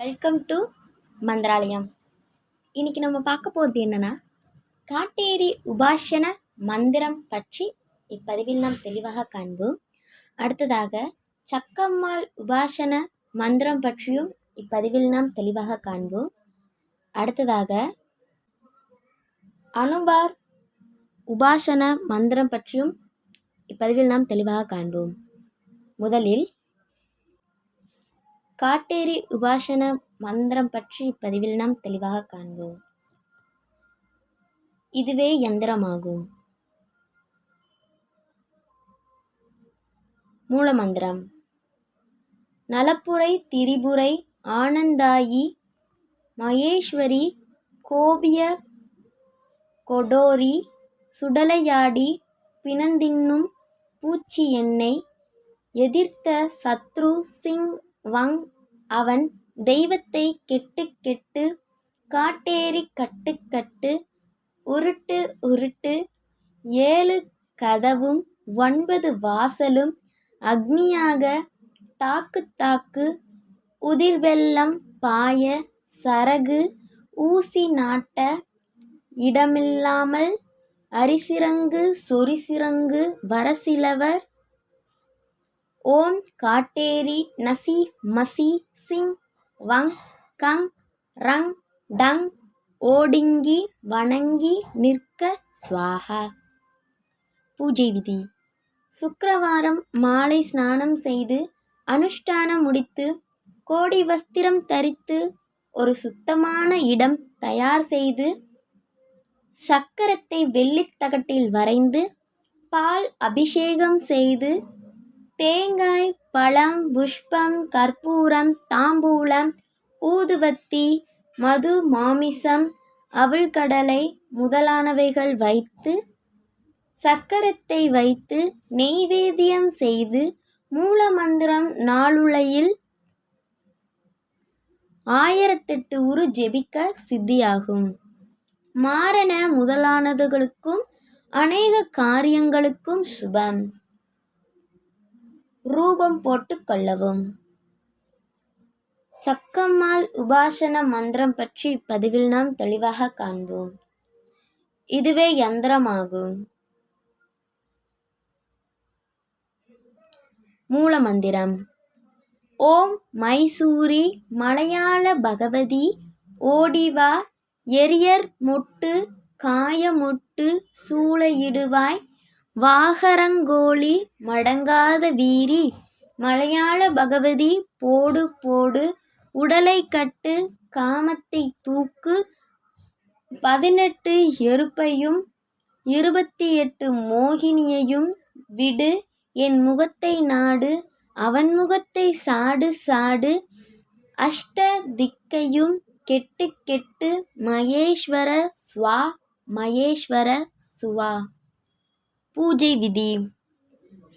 Welcome to Mantralayam. இன்னைக்கு நம்ம பார்க்க போகிறது என்னன்னா காட்டேரி உபாசன மந்திரம் பற்றி இப்பதிவில் நாம் தெளிவாக காண்போம். அடுத்ததாக சக்கம்மாள் உபாசன மந்திரம் பற்றியும் இப்பதிவில் நாம் தெளிவாக காண்போம். அடுத்ததாக அனுபார் உபாசன மந்திரம் பற்றியும் இப்பதிவில் நாம் தெளிவாக காண்போம். முதலில் காட்டேரி உபாசன மந்திரம் பற்றி இப்பதிவில் நாம் தெளிவாக காண்போம். இதுவே யந்திரமாகும். மூலமந்திரம். நலப்புரை திரிபுரை ஆனந்தாயி மகேஸ்வரி கோபிய கொடோரி சுடலையாடி பிணந்தின்னும் பூச்சி எண்ணெய் எதிர்த்த சத்ரு சிங் வங் அவன் தெய்வத்தை கெட்டு கெட்டு காட்டேரி கட்டு கட்டு உருட்டு உருட்டு ஏழு கதவும் ஒன்பது வாசலும் அக்னியாக தாக்கு தாக்கு உதிர்வெள்ளம் பாய சரகு ஊசி நாட்ட இடமில்லாமல் அரிசிறங்கு சொரிசிரங்கு வரசிலவர் ஓம் காட்டேரி நசி மசி சிங் வங் கங் ரங் டங் ஓடிங்கி வணங்கி நிற்க சுவாகா பூஜை விதி. சுக்கரவாரம் மாலை ஸ்நானம் செய்து அனுஷ்டானம் முடித்து கோடி வஸ்திரம் தரித்து ஒரு சுத்தமான இடம் தயார் செய்து சக்கரத்தை வெள்ளித் தகட்டில் வரைந்து பால் அபிஷேகம் செய்து தேங்காய் பழம் புஷ்பம் கற்பூரம் தாம்பூலம் ஊதுவத்தி மது மாமிசம் அவிழ்கடலை முதலானவைகள் வைத்து சக்கரத்தை வைத்து நெய்வேத்தியம் செய்து மூலமந்திரம் நாளுளையில் ஆயிரத்தெட்டு உரு ஜெபிக்க சித்தியாகும். மாரண முதலானதுகளுக்கும் அநேக காரியங்களுக்கும் சுபம். ரூபம் போட்டு கொள்ளவும். சக்கம்மாள் உபாசன மந்திரம் பற்றி இப்பதிவில் நாம் தெளிவாக காண்போம். இதுவே யந்திரமாகும். மூலமந்திரம். ஓம் மைசூரி மலையாள பகவதி ஓடிவா எரியர் முட்டு காயமுட்டு சூளையிடுவாய் வாகரங்கோழி மடங்காத வீரி மலையாள பகவதி போடு போடு உடலை கட்டு காமத்தை தூக்கு பதினெட்டு எருப்பையும் இருபத்தி எட்டு மோகினியையும் விடு என் முகத்தை நாடு அவன் முகத்தை சாடு சாடு அஷ்ட திக்கையும் கெட்டு கெட்டு மகேஸ்வர ஸ்வா மகேஸ்வர சுவா. பூஜை விதி.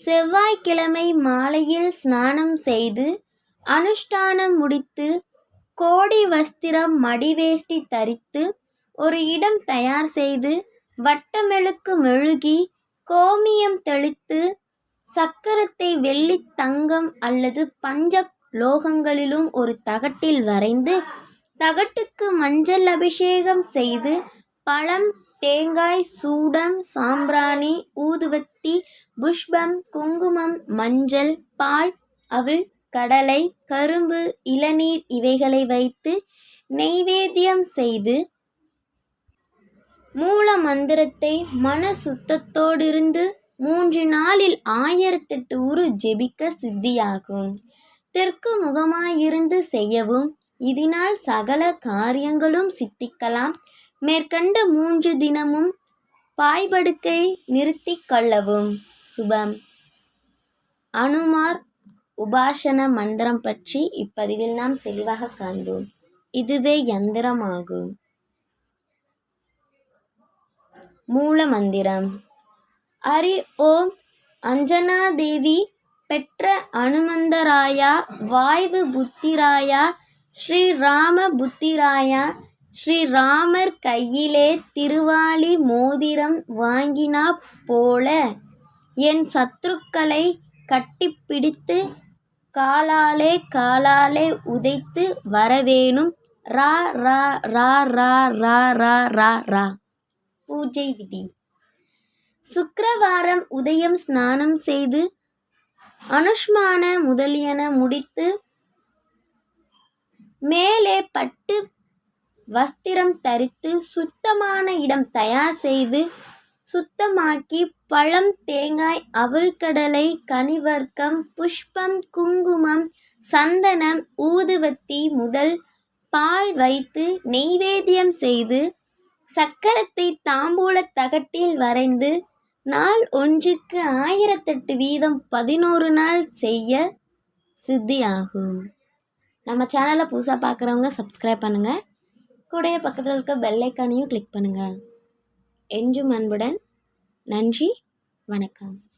செவ்வாய்க்கிழமை மாலையில் ஸ்நானம் செய்து அனுஷ்டானம் முடித்து கோடி வஸ்திரம் மடிவேஷ்டி தரித்து ஒரு இடம் தயார் செய்து வட்டமெழுக்கு மெழுகி கோமியம் தெளித்து சக்கரத்தை வெள்ளி தங்கம் அல்லது பஞ்ச லோகங்களிலும் ஒரு தகட்டில் வரைந்து தகட்டுக்கு மஞ்சள் அபிஷேகம் செய்து பழம் தேங்காய் சூடம் சாம்பிராணி ஊதுவத்தி புஷ்பம் குங்குமம் மஞ்சள் பால் அவள் கடலை கரும்பு இளநீர் இவைகளை வைத்து நெய்வேத்தியம் செய்து மூல மந்திரத்தை மன சுத்தத்தோடிருந்து மூன்று நாளில் ஆயிரத்தெட்டு உரு ஜெபிக்க சித்தியாகும். தெற்கு முகமாயிருந்து செய்யவும் இதனால் சகல காரியங்களும் சித்திக்கலாம். மேற்கண்ட மூன்று தினமும் பாய்படுக்கை நிறுத்தி கொள்ளவும். சுபம். அனுமார் உபாசன மந்திரம் பற்றி இப்பதிவில் நாம் தெளிவாக காண்போம். இதுவே யந்திரமாகும். மூல மந்திரம். ஹரி ஓம் அஞ்சனா தேவி பெற்ற அனுமந்தராயா வாய்வு புத்திராயா ஸ்ரீ ராம புத்திராயா ஸ்ரீராமர் கையிலே திருவாளி மோதிரம் வாங்கினா போல. என் சத்துருக்களை கட்டிப்பிடித்து காலாலே காலாலே உதைத்து வரவேணும். ரா ரா ரா ரா ரா ரா ரா ரா. பூஜை விதி. சுக்கரவாரம் உதயம் ஸ்நானம் செய்து அனுஷ்மான முதலியன முடித்து மேலே பட்டு வஸ்திரம் தரித்து சுத்தமான இடம் தயார் செய்து சுத்தமாக்கி பழம் தேங்காய் அவுள்கடலை கனிவர்க்கம் புஷ்பம் குங்குமம் சந்தனம் ஊதுவத்தி முதல் பால் வைத்து நெய்வேத்தியம் செய்து சக்கரத்தை தாம்பூல தகட்டில் வரைந்து நாள் ஒன்றுக்கு ஆயிரத்தெட்டு வீதம் பதினோரு நாள் செய்ய சித்தியாகும். நம்ம சேனலை புதுசாக பார்க்குறவங்க சப்ஸ்கிரைப் பண்ணுங்கள் கூடவே பக்கத்தில் இருக்க பெல்லைக்கானையும் கிளிக் பண்ணுங்கள் என்றும் அன்புடன் நன்றி வணக்கம்.